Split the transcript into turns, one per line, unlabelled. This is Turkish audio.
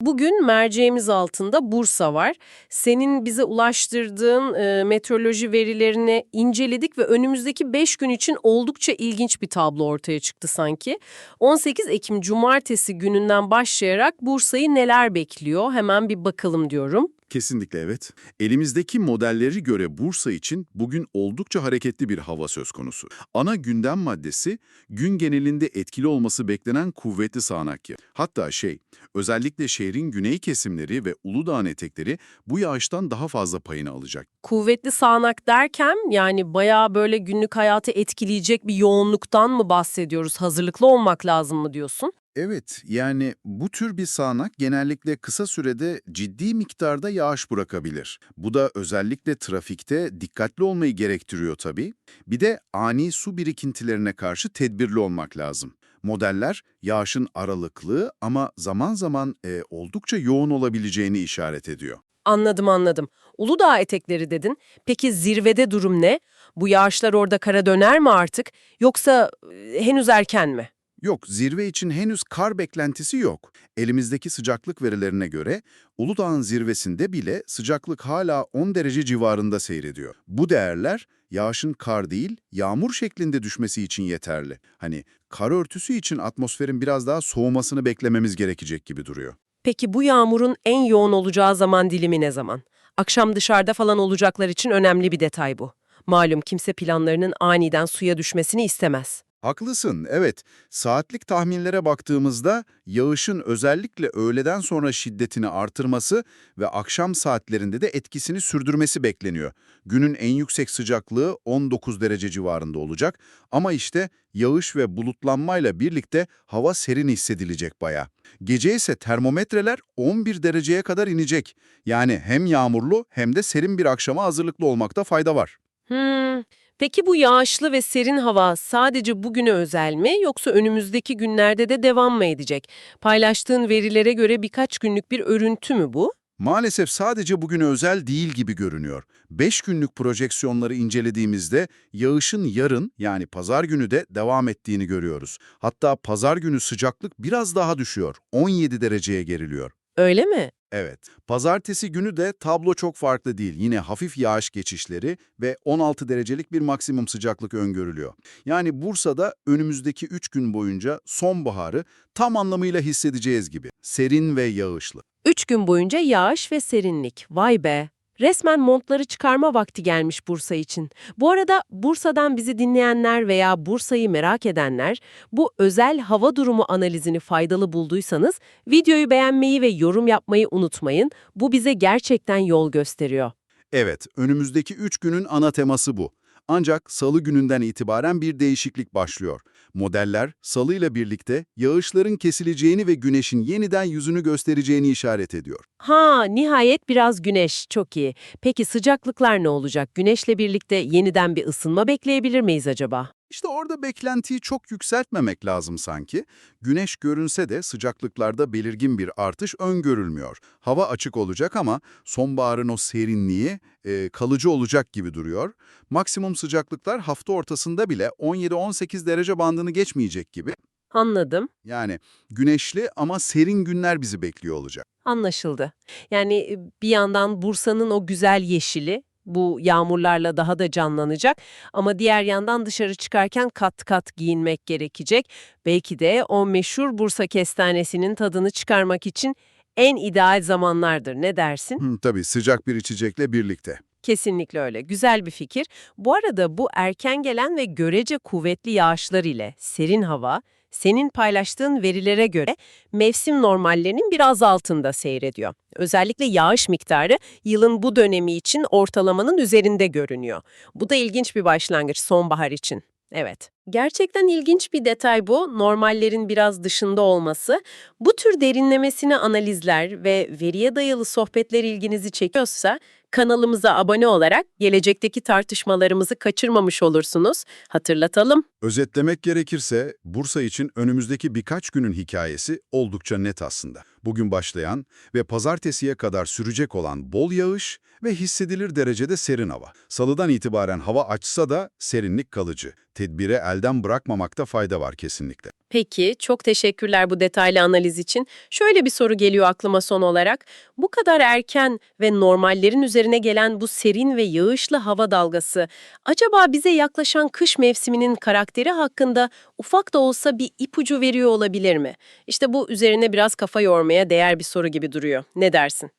Bugün merceğimiz altında Bursa var. Senin bize ulaştırdığın e, meteoroloji verilerini inceledik ve önümüzdeki 5 gün için oldukça ilginç bir tablo ortaya çıktı sanki. 18 Ekim Cumartesi gününden başlayarak Bursa'yı neler bekliyor hemen bir bakalım diyorum.
Kesinlikle evet. Elimizdeki modelleri göre Bursa için bugün oldukça hareketli bir hava söz konusu. Ana gündem maddesi gün genelinde etkili olması beklenen kuvvetli sağanak yağ. Hatta şey, özellikle şehrin güney kesimleri ve Uludağ'ın etekleri bu yağıştan daha fazla payını alacak.
Kuvvetli sağanak derken yani bayağı böyle günlük hayatı etkileyecek bir yoğunluktan mı bahsediyoruz? Hazırlıklı olmak lazım mı diyorsun?
Evet, yani bu tür bir sağanak genellikle kısa sürede ciddi miktarda yağış bırakabilir. Bu da özellikle trafikte dikkatli olmayı gerektiriyor tabii. Bir de ani su birikintilerine karşı tedbirli olmak lazım. Modeller yağışın aralıklı ama zaman zaman e, oldukça yoğun olabileceğini işaret ediyor.
Anladım anladım. Uludağ etekleri dedin. Peki zirvede durum ne? Bu yağışlar orada kara döner mi artık? Yoksa e, henüz erken mi?
Yok, zirve için henüz kar beklentisi yok. Elimizdeki sıcaklık verilerine göre Uludağ'ın zirvesinde bile sıcaklık hala 10 derece civarında seyrediyor. Bu değerler yağışın kar değil, yağmur şeklinde düşmesi için yeterli. Hani kar örtüsü için atmosferin biraz daha soğumasını beklememiz gerekecek gibi duruyor.
Peki bu yağmurun en yoğun olacağı zaman dilimi ne zaman? Akşam dışarıda falan olacaklar için önemli bir detay bu. Malum kimse planlarının aniden suya düşmesini istemez.
Haklısın, evet. Saatlik tahminlere baktığımızda yağışın özellikle öğleden sonra şiddetini artırması ve akşam saatlerinde de etkisini sürdürmesi bekleniyor. Günün en yüksek sıcaklığı 19 derece civarında olacak ama işte yağış ve bulutlanmayla birlikte hava serin hissedilecek baya. Gece ise termometreler 11 dereceye kadar inecek. Yani hem yağmurlu hem de serin bir akşama hazırlıklı olmakta fayda var.
Hmm. Peki bu yağışlı ve serin hava sadece bugüne özel mi yoksa önümüzdeki günlerde de devam mı edecek? Paylaştığın verilere göre birkaç günlük bir örüntü mü bu?
Maalesef sadece bugüne özel değil gibi görünüyor. 5 günlük projeksiyonları incelediğimizde yağışın yarın yani pazar günü de devam ettiğini görüyoruz. Hatta pazar günü sıcaklık biraz daha düşüyor. 17 dereceye geriliyor.
Öyle mi?
Evet, pazartesi günü de tablo çok farklı değil. Yine hafif yağış geçişleri ve 16 derecelik bir maksimum sıcaklık öngörülüyor. Yani Bursa'da önümüzdeki 3 gün boyunca sonbaharı tam anlamıyla hissedeceğiz gibi. Serin ve yağışlı.
Üç gün boyunca yağış ve serinlik. Vay be! Resmen montları çıkarma vakti gelmiş Bursa için. Bu arada Bursa'dan bizi dinleyenler veya Bursa'yı merak edenler bu özel hava durumu analizini faydalı bulduysanız videoyu beğenmeyi ve yorum yapmayı unutmayın. Bu bize gerçekten yol gösteriyor.
Evet, önümüzdeki 3 günün ana teması bu. Ancak salı gününden itibaren bir değişiklik başlıyor. Modeller salı ile birlikte yağışların kesileceğini ve güneşin yeniden yüzünü göstereceğini işaret ediyor.
Ha, nihayet biraz güneş. Çok iyi. Peki sıcaklıklar ne olacak? Güneşle birlikte yeniden bir ısınma bekleyebilir miyiz acaba?
İşte orada beklentiyi çok yükseltmemek lazım sanki. Güneş görünse de sıcaklıklarda belirgin bir artış öngörülmüyor. Hava açık olacak ama sonbaharın o serinliği e, kalıcı olacak gibi duruyor. Maksimum sıcaklıklar hafta ortasında bile 17-18 derece bandını geçmeyecek gibi.
Anladım.
Yani güneşli ama serin günler bizi bekliyor olacak.
Anlaşıldı. Yani e, bir yandan Bursa'nın o güzel yeşili bu yağmurlarla daha da canlanacak ama diğer yandan dışarı çıkarken kat kat giyinmek gerekecek. Belki de o meşhur Bursa kestanesinin tadını çıkarmak için en ideal zamanlardır. Ne dersin?
Hı, tabii sıcak bir içecekle birlikte.
Kesinlikle öyle. Güzel bir fikir. Bu arada bu erken gelen ve görece kuvvetli yağışlar ile serin hava, senin paylaştığın verilere göre mevsim normallerinin biraz altında seyrediyor. Özellikle yağış miktarı yılın bu dönemi için ortalamanın üzerinde görünüyor. Bu da ilginç bir başlangıç sonbahar için. Evet. Gerçekten ilginç bir detay bu. Normallerin biraz dışında olması. Bu tür derinlemesine analizler ve veriye dayalı sohbetler ilginizi çekiyorsa kanalımıza abone olarak gelecekteki tartışmalarımızı kaçırmamış olursunuz. Hatırlatalım.
Özetlemek gerekirse Bursa için önümüzdeki birkaç günün hikayesi oldukça net aslında. Bugün başlayan ve pazartesiye kadar sürecek olan bol yağış ve hissedilir derecede serin hava. Salıdan itibaren hava açsa da serinlik kalıcı. Tedbire el elden bırakmamakta fayda var kesinlikle.
Peki, çok teşekkürler bu detaylı analiz için. Şöyle bir soru geliyor aklıma son olarak. Bu kadar erken ve normallerin üzerine gelen bu serin ve yağışlı hava dalgası, acaba bize yaklaşan kış mevsiminin karakteri hakkında ufak da olsa bir ipucu veriyor olabilir mi? İşte bu üzerine biraz kafa yormaya değer bir soru gibi duruyor. Ne dersin?